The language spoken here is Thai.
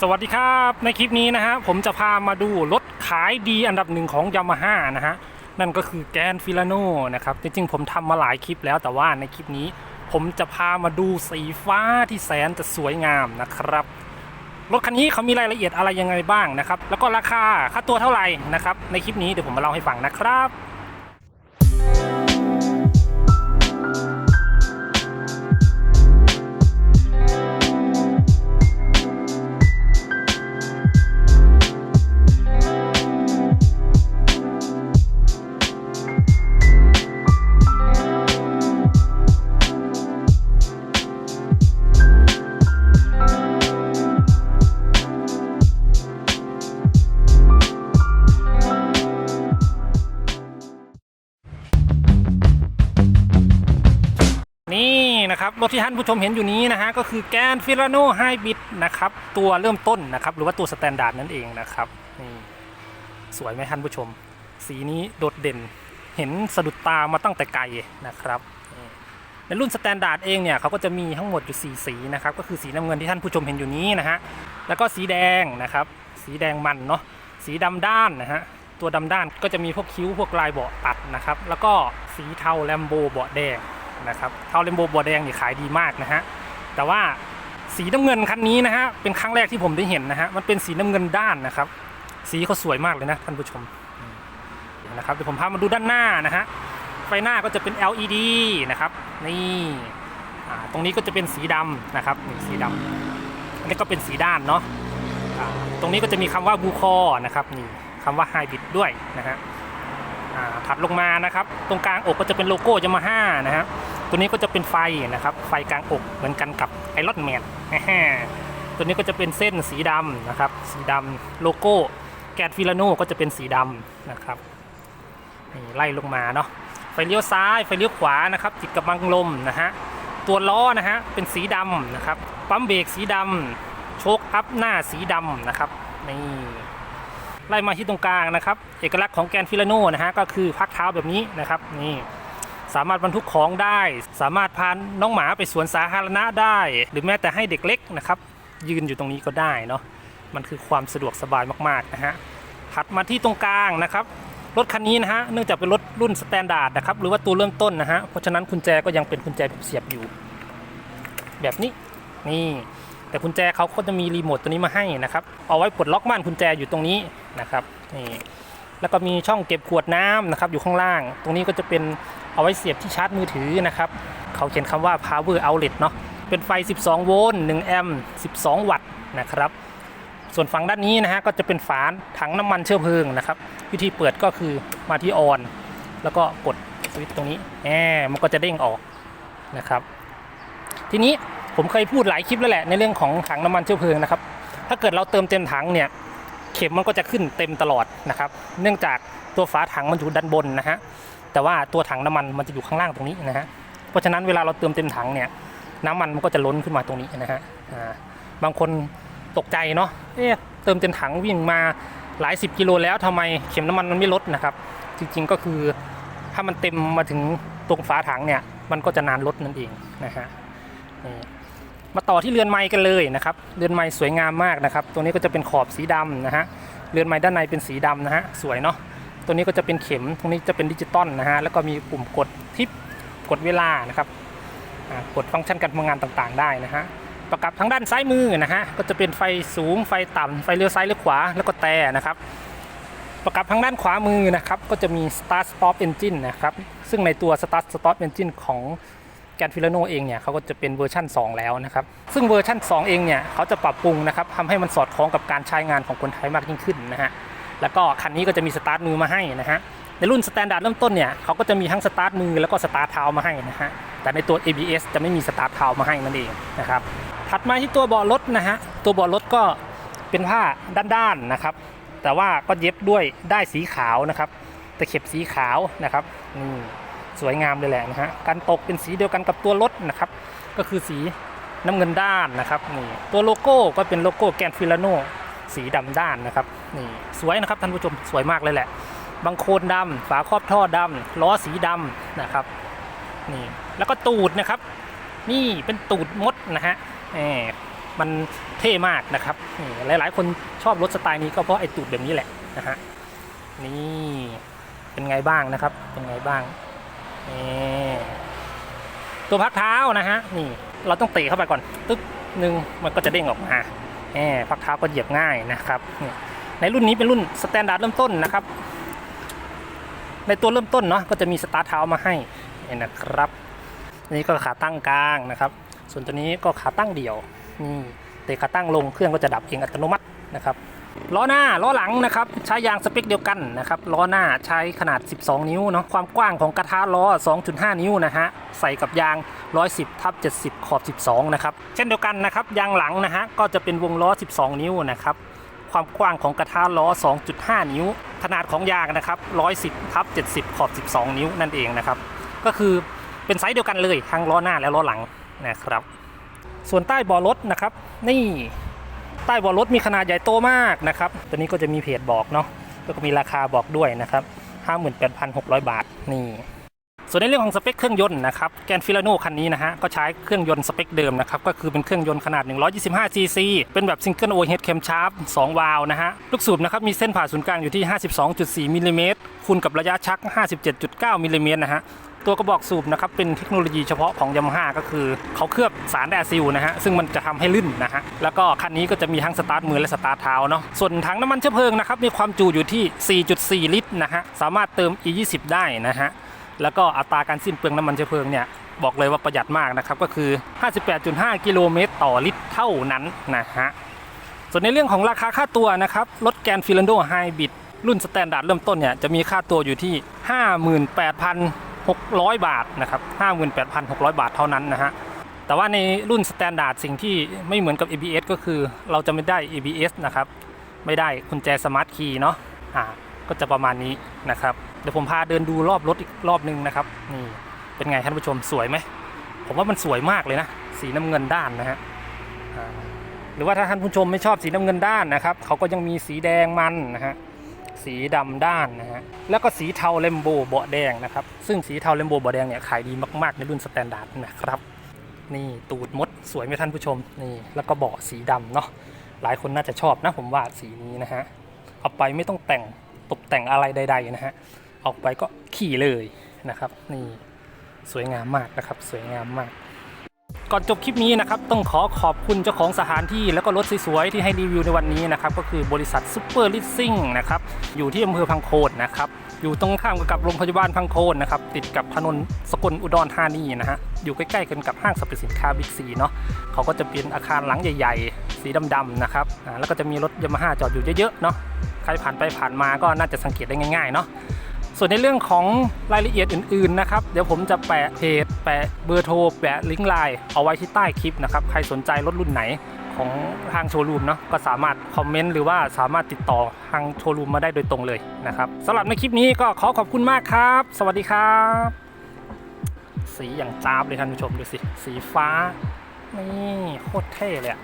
สวัสดีครับ ในคลิปนี้นะฮะผมจะพามาดูรถขายดีอันดับหนึ่งของยามาฮ่านะฮะนั่นก็คือแกนฟิลาโนนะครับจริงๆผมทำมาหลายคลิปแล้วแต่ว่าในคลิปนี้ ผมจะพามาดูสีฟ้าที่แสนจะสวยงามนะครับรถคันนี้เขามีรายละเอียดอะไรยังไงบ้างนะครับ แล้วก็ราคาค่าตัวเท่าไหร่นะครับในคลิปนี้เดี๋ยวผมมาเล่าให้ฟังนะครับ นะครับรถที่ท่านผู้ชมเห็นอยู่นี้นะฮะก็คือแกนฟิลาโนไฮบริดนะครับตัวเริ่มต้นนะครับหรือว่าตัวสแตนดาร์ดนั่นเองนะครับนี่สวยไหมท่านผู้ชม สีนี้โดดเด่นเห็นสะดุดตามาตั้งแต่ไกลนะครับในรุ่นสแตนดาร์ดเองเนี่ยเขาก็จะมีทั้งหมดอยู่สีสีนะครับก็คือสีน้ำเงินที่ท่านผู้ชมเห็นอยู่นี้นะฮะแล้วก็สีแดงนะครับสีแดงมันเนาะสีดำด้านนะฮะตัวดำด้านก็จะมีพวกคิ้วพวกลายเบาะตัดนะครับแล้วก็สีเทาแลมโบเบาะแดง นะครับเท่าเลมโบบัวแดงนี่ขายดีมากนะฮะแต่ว่าสีน้ำเงินคันนี้นะฮะเป็นครั้งแรกที่ผมได้เห็นนะฮะมันเป็นสีน้ำเงินด้านนะครับ สีเขาสวยมากเลยนะท่านผู้ชมนะครับเดี๋ยวผมพามาดูด้านหน้านะฮะไฟหน้าก็จะเป็น LED นะครับนี่ตรงนี้ก็จะเป็นสีดำนะครับนี่สีดำอันนี้ก็เป็นสีด้านเนาะตรงนี้ก็จะมีคำว่าบูคอนะครับนี่คำว่าไฮบริดด้วยนะฮะ ถัดลงมานะครับ ตรงกลางอกก็จะเป็นโลโก้ยามาฮ่านะฮะตัวนี้ก็จะเป็นไฟนะครับ ไฟกลางอกเหมือนกันกับไอรอนแมนตัวนี้ก็จะเป็นเส้นสีดำนะครับ สีดำโลโก้แกนฟิลาโนก็จะเป็นสีดำนะครับนี่ไล่ลงมาเนาะไฟเลี้ยวซ้ายไฟเลี้ยวขวานะครับ ติดกับบังลมนะฮะตัวล้อนะฮะเป็นสีดำนะครับปั๊มเบรกสีดำโชคอัพหน้าสีดำนะครับนี่ ไล่มาที่ตรงกลางนะครับ เอกลักษณ์ของแกนฟิลาโนนะฮะก็คือพักเท้าแบบนี้นะครับนี่สามารถบรรทุกของได้ สามารถพาน้องหมาไปสวนสาธารณะได้ หรือแม้แต่ให้เด็กเล็กนะครับ ยืนอยู่ตรงนี้ก็ได้เนาะมันคือความสะดวกสบายมากๆนะฮะถัดมาที่ตรงกลางนะครับรถคันนี้นะฮะเนื่องจากเป็นรถรุ่นสแตนดาร์ดนะครับหรือว่าตัวเริ่มต้นนะฮะเพราะฉะนั้นกุญแจก็ยังเป็นกุญแจแบบเสียบอยู่ แบบนี้นี่แต่กุญแจเขาก็จะมีรีโมทตัวนี้มาให้นะครับเอาไว้ปลดล็อกม่านกุญแจอยู่ตรงนี้ นะครับนี่แล้วก็มีช่องเก็บขวดน้ำนะครับอยู่ข้างล่าง ตรงนี้ก็จะเป็นเอาไว้เสียบที่ชาร์จมือถือนะครับเขาเขียนคำว่า power outlet เนาะเป็นไฟ 12 โวลต์1แอมป์12 วัตต์นะครับส่วนฝั่งด้านนี้นะฮะก็จะเป็นฝาถังน้ำมันเชื้อเพลิงนะครับ วิธีเปิดก็คือมาที่ออน แล้วก็กดสวิตช์ตรงนี้แหมมันก็จะเด้งออกนะครับ ทีนี้ผมเคยพูดหลายคลิปแล้วแหละในเรื่องของถังน้ำมันเชื้อเพลิงนะครับ ถ้าเกิดเราเติมเต็มถังเนี่ย เข็มมันก็จะขึ้นเต็มตลอดนะครับ เนื่องจากตัวฝาถังมันอยู่ด้านบนนะฮะแต่ว่าตัวถังน้ำมันมันจะอยู่ข้างล่างตรงนี้นะฮะเพราะฉะนั้นเวลาเราเติมเต็มถังเนี่ยน้ำมันมันก็จะล้นขึ้นมาตรงนี้นะฮะบางคนตกใจเนาะเอ๊ะเติมเต็มถังวิ่งมาหลายสิบกิโลแล้วทำไมเข็มน้ำมันมันไม่ลดนะครับ จริงๆก็คือถ้ามันเต็มมาถึงตรงฝาถังเนี่ยมันก็จะนานลดนั่นเองนะฮะ มาต่อที่เรือนไม้กันเลยนะครับเรือนไม้สวยงามมากนะครับตัวนี้ก็จะเป็นขอบสีดำนะฮะเรือนไม้ด้านในเป็นสีดำนะฮะสวยเนาะตัวนี้ก็จะเป็นเข็มตรงนี้จะเป็นดิจิตอลนะฮะแล้วก็มีปุ่มกดทิปกดเวลานะครับกดฟังก์ชันการทำงานต่างๆ ได้นะฮะประกับทางด้านซ้ายมือนะฮะก็จะเป็นไฟสูงไฟต่ำไฟเลี้ยวซ้ายเลี้ยวขวาแล้วก็แต่นะครับประกับทางด้านขวามือนะครับก็จะมี start stop engine นะครับซึ่งในตัว start stop engine ของ แกนฟิลโนเองเนี่ยเขาก็จะเป็นเวอร์ชัน2 แล้วนะครับ ซึ่งเวอร์ชัน2 เองเนี่ยเขาจะปรับปรุงนะครับทำให้มันสอดคล้องกับการใช้งานของคนไทยมากยิ่งขึ้นนะฮะแล้วก็คันนี้ก็จะมีสตาร์ทมือมาให้นะฮะในรุ่นสแตนดาร์ดเริ่มต้นเนี่ยเขาก็จะมีทั้งสตาร์ทมือแล้วก็สตาร์ทเท้ามาให้นะฮะแต่ในตัว ABS จะไม่มีสตาร์ทเท้ามาให้นั่นเองนะครับถัดมาที่ตัวเบาะรถนะฮะตัวเบาะรถก็เป็นผ้าด้านๆนะครับแต่ว่าก็เย็บด้วยได้ายสีขาวนะครับตะเข็บสีขาวนะครับนี่ สวยงามเลยแหละนะฮะการตกเป็นสีเดียวกันกับตัวรถนะครับ ก็คือสีน้ำเงินด้านนะครับนี่ตัวโลโก้ก็เป็นโลโก้แกนฟิลาโนสีดำด้านนะครับนี่สวยนะครับท่านผู้ชมสวยมากเลยแหละบางโคนดำฝาครอบท่อดำล้อสีดำนะครับนี่แล้วก็ตูดนะครับ นี่เป็นตูดมดนะฮะแหมมันเท่มากนะครับนี่หลายๆ คนชอบรถสไตล์นี้ก็เพราะไอ้ตูดแบบนี้แหละนะฮะนี่เป็นไงบ้างนะครับ เป็นไงบ้าง ตัวพักเท้านะฮะนี่เราต้องเตะเข้าไปก่อนตึ๊บหนึ่งมันก็จะเด้งออกมาแหมพักเท้าก็เหยียบง่ายนะครับในรุ่นนี้เป็นรุ่นสแตนดาร์ดเริ่มต้นนะครับ ในตัวเริ่มต้นเนาะก็จะมีสตาร์ทเท้ามาให้นี่นะครับนี่ก็ขาตั้งกลางนะครับ ส่วนตัวนี้ก็ขาตั้งเดี่ยวนี่เตะขาตั้งลงเครื่องก็จะดับเองอัตโนมัตินะครับ ล้อหน้าล้อหลังนะครับใช้ยางสเปคเดียวกันนะครับล้อหน้าใช้ขนาด 12 นิ้วเนาะความกว้างของกระทะล้อ 2.5 นิ้วนะฮะใส่กับยาง 110ทับ70 ขอบ 12 นะครับเช่นเดียวกันนะครับยางหลังนะฮะก็จะเป็นวงล้อ 12 นิ้วนะครับความกว้างของกระทะล้อ 2.5 นิ้ว ขนาดของยางนะครับ 110ทับ70 ขอบ 12 นิ้วนั่นเองนะครับก็คือเป็นไซส์เดียวกันเลยทั้งล้อหน้าและล้อหลังนะครับส่วนใต้บาะรถนะครับนี่ ใต้บาะรถมีขนาดใหญ่โตมากนะครับ ตัวนี้ก็จะมีเพจบอกเนาะแล้วก็มีราคาบอกด้วยนะครับ 58,600 บาทนี่ส่วนในเรื่องของสเปคเครื่องยนต์นะครับแกนฟิลาโนคันนี้นะฮะก็ใช้เครื่องยนต์สเปคเดิมนะครับก็คือเป็นเครื่องยนต์ขนาด 125ซีซีเป็นแบบซิงเกิลโอเฮดเคมชาร์ป2วาล์วนะฮะลูกสูบนะครับมีเส้นผ่าศูนย์กลางอยู่ที่ 52.4มิลลิเมตรคูณกับระยะชัก 57.9มิลลิเมตรนะฮะ ตัวกระบอกสูบนะครับเป็นเทคโนโลยีเฉพาะของยามาฮ่าก็คือเขาเคลือบสารแดซิลนะฮะซึ่งมันจะทำให้ลื่นนะฮะแล้วก็คันนี้ก็จะมีทั้งสตาร์ทมือและสตาร์ทเท้าเนาะส่วนถังน้ำมันเชื้อเพลิงนะครับมีความจุอยู่ที่ 4.4 ลิตรนะฮะสามารถเติม E20 ได้นะฮะแล้วก็อัตราการสิ้นเปลืองน้ำมันเชื้อเพลิงเนี่ยบอกเลยว่าประหยัดมากนะครับก็คือ 58.5 กิโลเมตรต่อลิตรเท่านั้นนะฮะส่วนในเรื่องของราคาค่าตัวนะครับรถแกนฟิลันโดไฮบริดรุ่นสแตนดาร์ดเริ่มต้นเนี่ยจะมีค่าตัวอยู่ที่ 600 บาทนะครับ58,600 บาทเท่านั้นนะฮะแต่ว่าในรุ่นสแตนดาร์ดสิ่งที่ไม่เหมือนกับ ABS ก็คือเราจะไม่ได้ ABS นะครับ ไม่ได้กุญแจสมาร์ทคีย์เนาะอ่าก็จะประมาณนี้นะครับ เดี๋ยวผมพาเดินดูรอบรถอีกรอบนึงนะครับนี่เป็นไงท่านผู้ชมสวยไหมผมว่ามันสวยมากเลยนะสีน้ำเงินด้านนะฮะหรือว่าถ้าท่านผู้ชมไม่ชอบสีน้ำเงินด้านนะครับเขาก็ยังมีสีแดงมันนะฮะ สีดำด้านนะฮะแล้วก็สีเทาเลมโบเบาะแดงนะครับ ซึ่งสีเทาเลมโบเบาะแดงเนี่ยขายดีมากๆในรุ่นสแตนดาร์ดนะครับ นี่ตูดมดสวยไหมท่านผู้ชมนี่แล้วก็เบาะสีดำเนาะหลายคนน่าจะชอบนะผมว่าสีนี้นะฮะเอาไปไม่ต้องแต่งตกแต่งอะไรใด ๆ นะฮะออกไปก็ขี่เลยนะครับ นี่สวยงามมากนะครับ สวยงามมาก ก่อนจบคลิปนี้นะครับต้องขอขอบคุณเจ้าของสถานที่แล้วก็รถสวยๆที่ให้รีวิวในวันนี้นะครับก็คือบริษัทซูเปอร์ลิสซิ่งนะครับอยู่ที่อำเภอพังโคนนะครับอยู่ตรงข้ามกับโรงพยาบาลพังโคนนะครับติดกับถนนสกลอุดรธานีนะฮะอยู่ใกล้ๆกันกับห้างสรรพสินค้าบิ๊กซีเนาะเขาก็จะเป็นอาคารหลังใหญ่ ๆ สีดำๆนะครับอ่าแล้วก็จะมีรถยามาฮ่าจอดอยู่เยอะๆเนาะใครผ่านไปผ่านมาก็น่าจะสังเกตได้ง่ายๆเนาะ ส่วนในเรื่องของรายละเอียดอื่นๆนะครับ เดี๋ยวผมจะแปะเพจแปะเบอร์โทรแปะลิงก์ไลน์เอาไว้ที่ใต้คลิปนะครับ ใครสนใจรถรุ่นไหนของทางโชว์รูมเนาะก็สามารถคอมเมนต์หรือว่าสามารถติดต่อทางโชว์รูมมาได้โดยตรงเลยนะครับสำหรับในคลิปนี้ก็ขอขอบคุณมากครับ สวัสดีครับ สีอย่างจ้าบเลยท่านผู้ชมดูสิ สีฟ้า นี่โคตรเท่เลยอะ